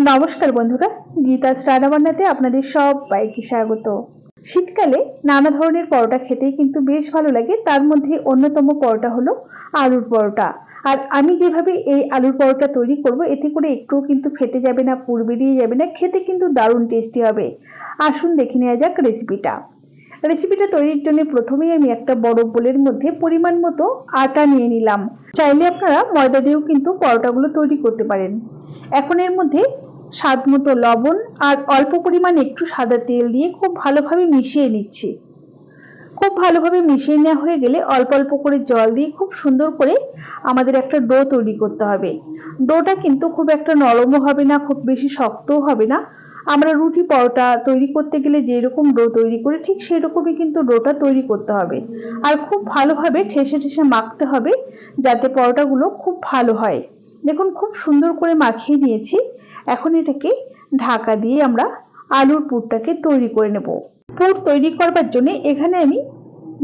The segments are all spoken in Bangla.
নমস্কার বন্ধুরা, গীতা রান্নাবান্নাতে আপনাদের সবাইকে স্বাগত। শীতকালে নানা ধরনের পরোটা খেতেই কিন্তু বেশ ভালো লাগে। তার মধ্যে অন্যতম পরোটা হলো আলুর পরোটা। আর আমি যেভাবে এই আলুর পরোটা তৈরি করব, এতে করে একটুও কিন্তু ফেটে যাবে না, পুর বেরিয়ে যাবে না, খেতে কিন্তু দারুণ টেস্টি হবে। আসুন দেখে নেওয়া যাক রেসিপিটা রেসিপিটা তৈরির জন্য প্রথমেই আমি একটা বড় বোলের মধ্যে পরিমাণ মতো আটা নিয়ে নিলাম। চাইলে আপনারা ময়দা দিয়েও কিন্তু পরোটাগুলো তৈরি করতে পারেন। এখন এর মধ্যে স্বাদ মতো লবণ আর অল্প পরিমাণ একটু সাদা তেল দিয়ে খুব ভালোভাবে মিশিয়ে নিচ্ছি। খুব ভালোভাবে মিশিয়ে নেওয়া হয়ে গেলে অল্প অল্প করে জল দিয়ে খুব সুন্দর করে আমাদের একটা ডো তৈরি করতে হবে। ডোটা কিন্তু খুব একটা নরমও হবে না, খুব বেশি শক্তও হবে না। আমরা রুটি পরোটা তৈরি করতে গেলে যেরকম ডো তৈরি করি ঠিক সেই রকমই কিন্তু ডোটা তৈরি করতে হবে। আর খুব ভালোভাবে ঠেসে ঠেসে মাখতে হবে যাতে পরোটাগুলো খুব ভালো হয়। দেখুন, খুব সুন্দর করে মাখিয়ে নিয়েছি। এখন এটাকে ঢাকা দিয়ে আমরা আলুর পুরটাকে তৈরি করে নেব। পুর তৈরি করবার জন্য এখানে আমি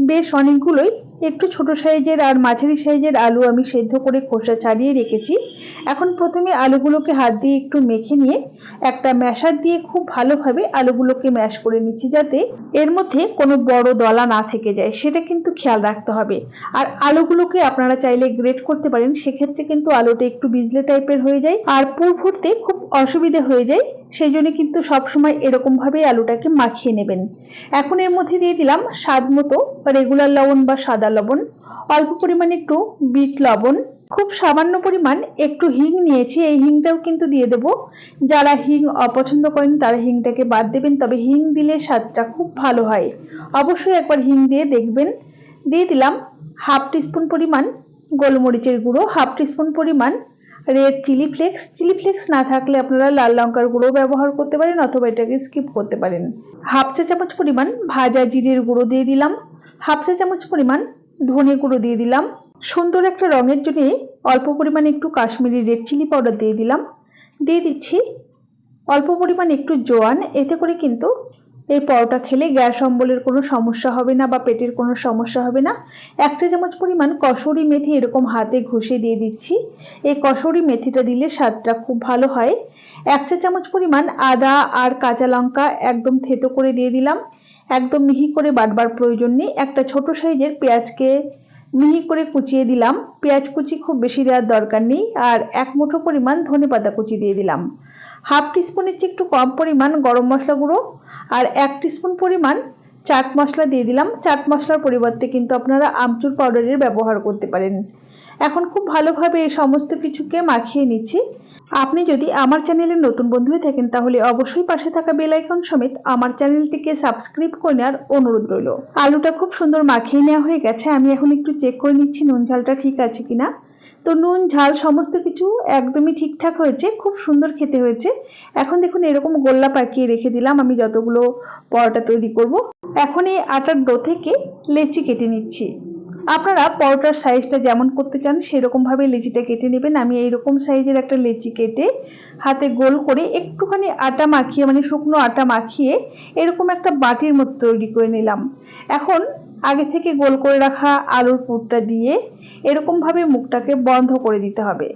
বেশ অনেকগুলোই একটু ছোট সাইজের আর মাঝারি সাইজের আলু আমি সেদ্ধ করে খোসা ছাড়িয়ে রেখেছি। এখন প্রথমে আলুগুলোকে হাত দিয়ে একটু মেখে নিয়ে একটা ম্যাশার দিয়ে খুব ভালোভাবে আলুগুলোকে ম্যাশ করে নিচ্ছি যাতে এর মধ্যে কোনো বড় দলা না থেকে যায়, সেটা কিন্তু খেয়াল রাখতে হবে। আর আলুগুলোকে আপনারা চাইলে গ্রেট করতে পারেন, সেক্ষেত্রে কিন্তু আলুটা একটু বিজলে টাইপের হয়ে যায়। আর পুর ফুটতে খুব অসুবিধে হয়ে যায়। সেই জন্য কিন্তু সবসময় এরকমভাবে আলুটাকে মাখিয়ে নেবেন। এখন এর মধ্যে দিয়ে দিলাম স্বাদ মতো রেগুলার লবণ বা সাদা লবণ, অল্প পরিমাণে একটু বিট লবণ, খুব সামান্য পরিমাণ একটু হিং নিয়েছি, এই হিংটাও কিন্তু দিয়ে দেব। যারা হিং অপছন্দ করেন তারা হিংটাকে বাদ দেবেন, তবে হিং দিলে স্বাদটা খুব ভালো হয়। অবশ্যই একবার হিং দিয়ে দেখবেন। দিয়ে দিলাম হাফ টিস্পুন পরিমাণ গোলমরিচের গুঁড়ো, হাফ টিস্পুন পরিমাণ red chilli flakes chilli flakes না থাকলে আপনারা লাল লঙ্কার গুঁড়ো ব্যবহার করতে পারেন অথবা এটাকে স্কিপ করতে পারেন। হাফ চা চামচ পরিমাণ ভাজা জিরের গুঁড়ো দিয়ে দিলাম। হাফ চা চামচ পরিমাণ ধনে গুঁড়ো দিয়ে দিলাম। সুন্দর একটা রঙের জন্য অল্প পরিমাণে একটু কাশ্মীরি রেড চিলি পাউডার দিয়ে দিলাম। দিয়ে দিচ্ছি অল্প পরিমাণ একটু জোয়ান, এতে করে কিন্তু এই পরোটা খেলে গ্যাস অম্বলের কোনো সমস্যা হবে না বা পেটের কোনো সমস্যা হবে না। এক চা চামচ পরিমাণ কসুরি মেথি এরকম হাতে ঘষে দিয়ে দিচ্ছি। এই কসুরি মেথিটা দিলে স্বাদটা খুব ভালো হয়। এক চা চামচ পরিমাণ আদা আর কাঁচা লঙ্কা একদম থেতো করে দিয়ে দিলাম। একদম মিহি করে বাটবার প্রয়োজন নেই। একটা ছোট সাইজের পেঁয়াজকে মিহি করে কুচিয়ে দিলাম। পেঁয়াজ কুচি খুব বেশি দেওয়ার দরকার নেই। আর এক মুঠো পরিমাণ ধনে পাতা কুচি দিয়ে দিলাম। হাফ টিস্পুনের চেয়ে একটু কম পরিমাণ গরম মশলা গুঁড়ো আর এক টিস্পুন পরিমাণ চাট মশলা দিয়ে দিলাম। চাট মশলার পরিবর্তে কিন্তু আপনারা আমচুর পাউডারের ব্যবহার করতে পারেন। এখন খুব ভালোভাবে এই সমস্ত কিছুকে মাখিয়ে নিচ্ছি। আপনি যদি আমার চ্যানেলে নতুন বন্ধু হয়ে থাকেন, তাহলে অবশ্যই পাশে থাকা বেল আইকন সমেত আমার চ্যানেলটিকে সাবস্ক্রাইব করে নেওয়ার অনুরোধ রইল। আলুটা খুব সুন্দর মাখিয়ে নেওয়া হয়ে গেছে। আমি এখন একটু চেক করে নিচ্ছি, নুন ঝালটা ঠিক আছে কিনা। তো নুন, ঝাল সমস্ত কিছু একদমই ঠিকঠাক হয়েছে, খুব সুন্দর খেতে হয়েছে। এখন দেখুন এরকম গোল্লা পাকিয়ে রেখে দিলাম, আমি যতগুলো পরোটা তৈরি করব। এখন এই আটার ডো থেকে লেচি কেটে নিচ্ছি। আপনারা পরোটার সাইজটা যেমন করতে চান, সেরকমভাবে লেচিটা কেটে নেবেন। আমি এইরকম সাইজের একটা লেচি কেটে হাতে গোল করে একটুখানি আটা মাখিয়ে মানে শুকনো আটা মাখিয়ে এরকম একটা বাটির মতো তৈরি করে নিলাম। এখন আগে থেকে গোল করে রাখা আলুর পুরটা দিয়ে এরকম ভাবে মুখটাকে বন্ধ করে দিতে হবে।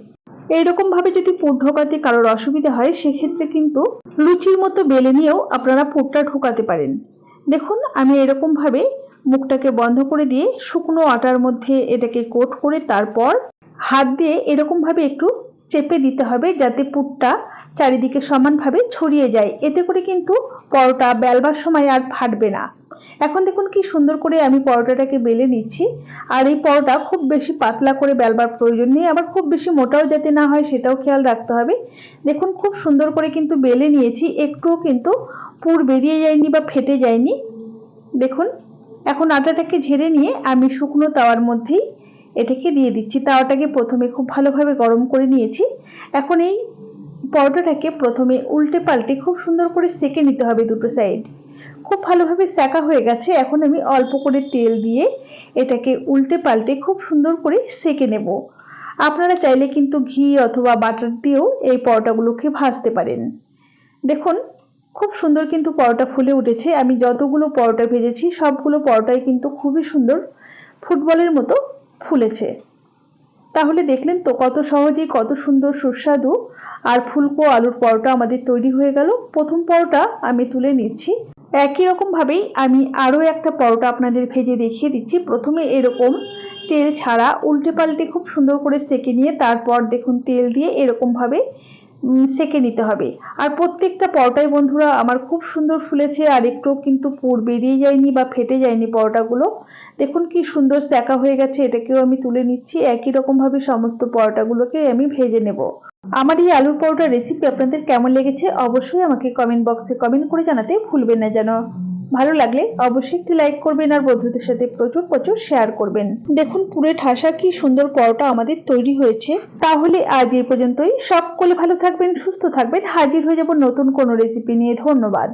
এইরকম ভাবে যদি পুর ঢোকাতে কারোর অসুবিধা হয়, সেক্ষেত্রে কিন্তু লুচির মতো বেলে নিয়েও আপনারা পুরটা ঢোকাতে পারেন। দেখুন, আমি এরকম ভাবে মুখটাকে বন্ধ করে দিয়ে শুকনো আটার মধ্যে এটাকে কোট করে তারপর হাত দিয়ে এরকম ভাবে একটু চেপে দিতে হবে যাতে পুরটা চারিদিকে সমানভাবে ছড়িয়ে যায়। এতে করে কিন্তু পরোটা বেলবার সময় আর ফাটবে না। এখন দেখুন কি সুন্দর করে আমি পরোটাটাকে বেলে নিচ্ছি। আর এই পরোটা খুব বেশি পাতলা করে বেলবার প্রয়োজন নেই। আবার খুব বেশি মোটাও যাতে না হয় সেটাও খেয়াল রাখতে হবে। দেখুন খুব সুন্দর করে কিন্তু বেলে নিয়েছি। একটুও কিন্তু পুর বেরিয়ে যায়নি বা ফেটে যায়নি। দেখুন, এখন আটাটাকে ঝেড়ে নিয়ে আমি শুকনো তাওয়ার মধ্যেই এটাকে দিয়ে দিচ্ছি তাওয়াটাকে। প্রথমে খুব ভালোভাবে গরম করে নিয়েছি। এখন এই পরোটাটাকে প্রথমে উল্টে পাল্টে খুব সুন্দর করে সেকে নিতে হবে দুটো সাইড খুব ভালোভাবে সেকা হয়ে গেছে। এখন আমি অল্প করে তেল দিয়ে এটাকে উল্টে পাল্টে খুব সুন্দর করে সেকে নেব। আপনারা চাইলে কিন্তু ঘি অথবা বাটার দিয়েও এই পরোটাগুলোকে ভাজতে পারেন। দেখুন, খুব সুন্দর কিন্তু পরোটা ফুলে উঠেছে। আমি যতগুলো পরোটা ভেজেছি, সবগুলো পরোটাই কিন্তু খুবই সুন্দর। ফুটবলের মতো ফুলেছে তাহলে দেখলেন তো কত সহজেই কত সুন্দর সুস্বাদু আর ফুলকো আলুর পরোটা আমাদের তৈরি হয়ে গেল। প্রথম পরোটা আমি তুলে নিচ্ছি। একই রকমভাবেই আমি আরও একটা পরোটা আপনাদের ভেজে দেখিয়ে দিচ্ছি। প্রথমে এরকম তেল ছাড়া উল্টে পাল্টে খুব সুন্দর করে সেকে নিয়ে তারপর দেখুন তেল দিয়ে এরকম ভাবে উম, সেকে নিতে হবে। আর প্রত্যেকটা পরোটাই বন্ধুরা আমার খুব সুন্দর ফুলেছে, আর একটু কিন্তু পুর বেরিয়ে যায়নি বা ফেটে যায়নি পরোটাগুলো। দেখুন কি সুন্দর স্যাকা হয়ে গেছে, এটাকেও আমি তুলে নিচ্ছি। একই রকমভাবে সমস্ত পরোটাগুলোকে আমি ভেজে নেব। আমার এই আলুর পরোটার রেসিপি আপনাদের কেমন লেগেছে অবশ্যই আমাকে কমেন্ট বক্সে কমেন্ট করে জানাতে ভুলবেন না যেন। ভালো লাগলে অবশ্যই একটি লাইক করবেন আর বন্ধুদের সাথে প্রচুর প্রচুর শেয়ার করবেন। দেখুন, পুরে ঠাসা কি সুন্দর পরোটা আমাদের তৈরি হয়েছে। তাহলে আজ এই পর্যন্তই। সকলে ভালো থাকবেন, সুস্থ থাকবেন। হাজির হয়ে যাব নতুন কোনো রেসিপি নিয়ে। ধন্যবাদ।